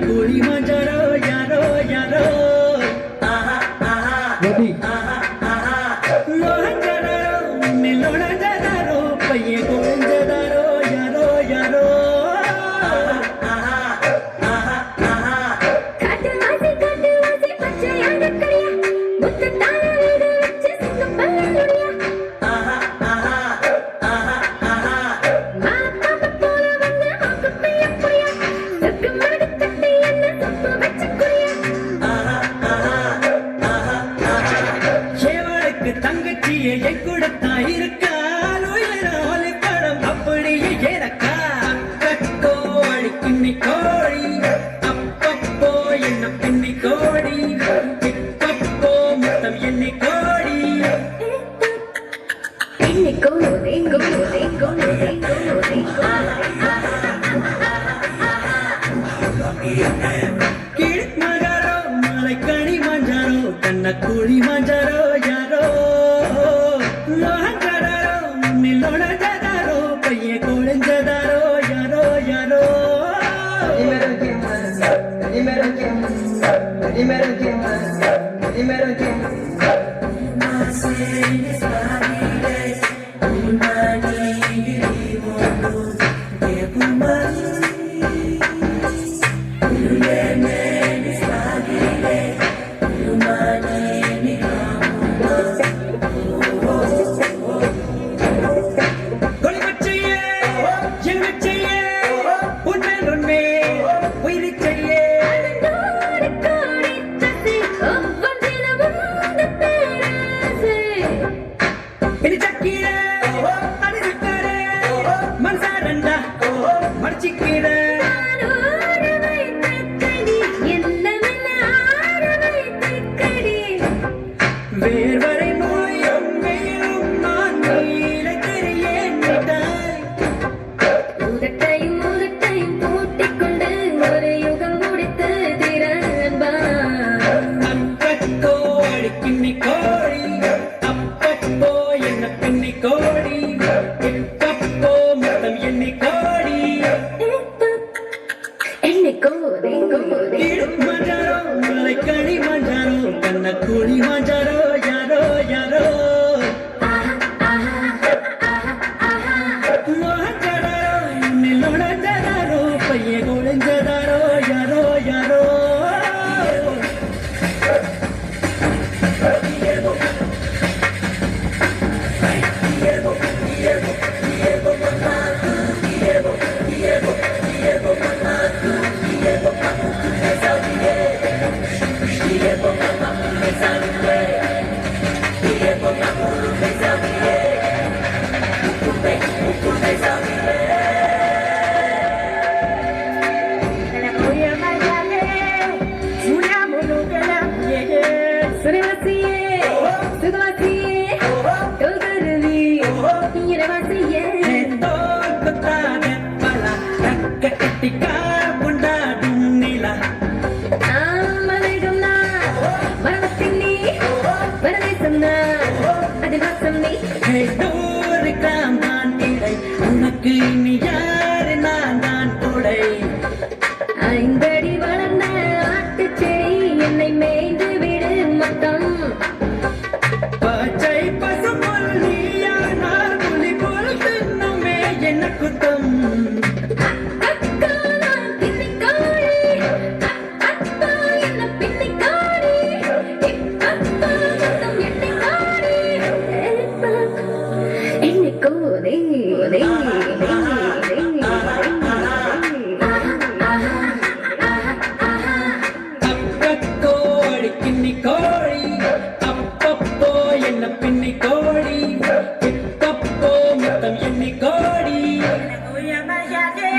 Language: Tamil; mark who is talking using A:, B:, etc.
A: করি মজারো জারো জারো আহা আহা।
B: கிழக்
A: மகாரோ மலைக்கணி மஞ்சாரோ கண்ண கோழி மஞ்சாரோ யாரோ லோகன் ஜடாரோ நில்லோட ஜடாரோ பைய கோழன் ஜடாரோ யாரோ யாரோ இமெரோ கிம் இமெரோ கிம் இமெரோ கிம் இமெரோ கிம் Thank you. அர்ச்சிக்கிட வேர்வரை நோயம் மேலும் நான் கையில தெரியேன்
B: உதட்டையும் உதட்டையும் பூட்டிக்கொண்டு ஒரு யுகம் முடித்து திரன்பா
A: தப்பட்டோ அடிக்கின்னி கோடி தப்பட்டோ என்ன பின்னி கோடி ना खुली मजार இனி யாரு? நான் தான் கொடை.
B: ஐந்தே 美女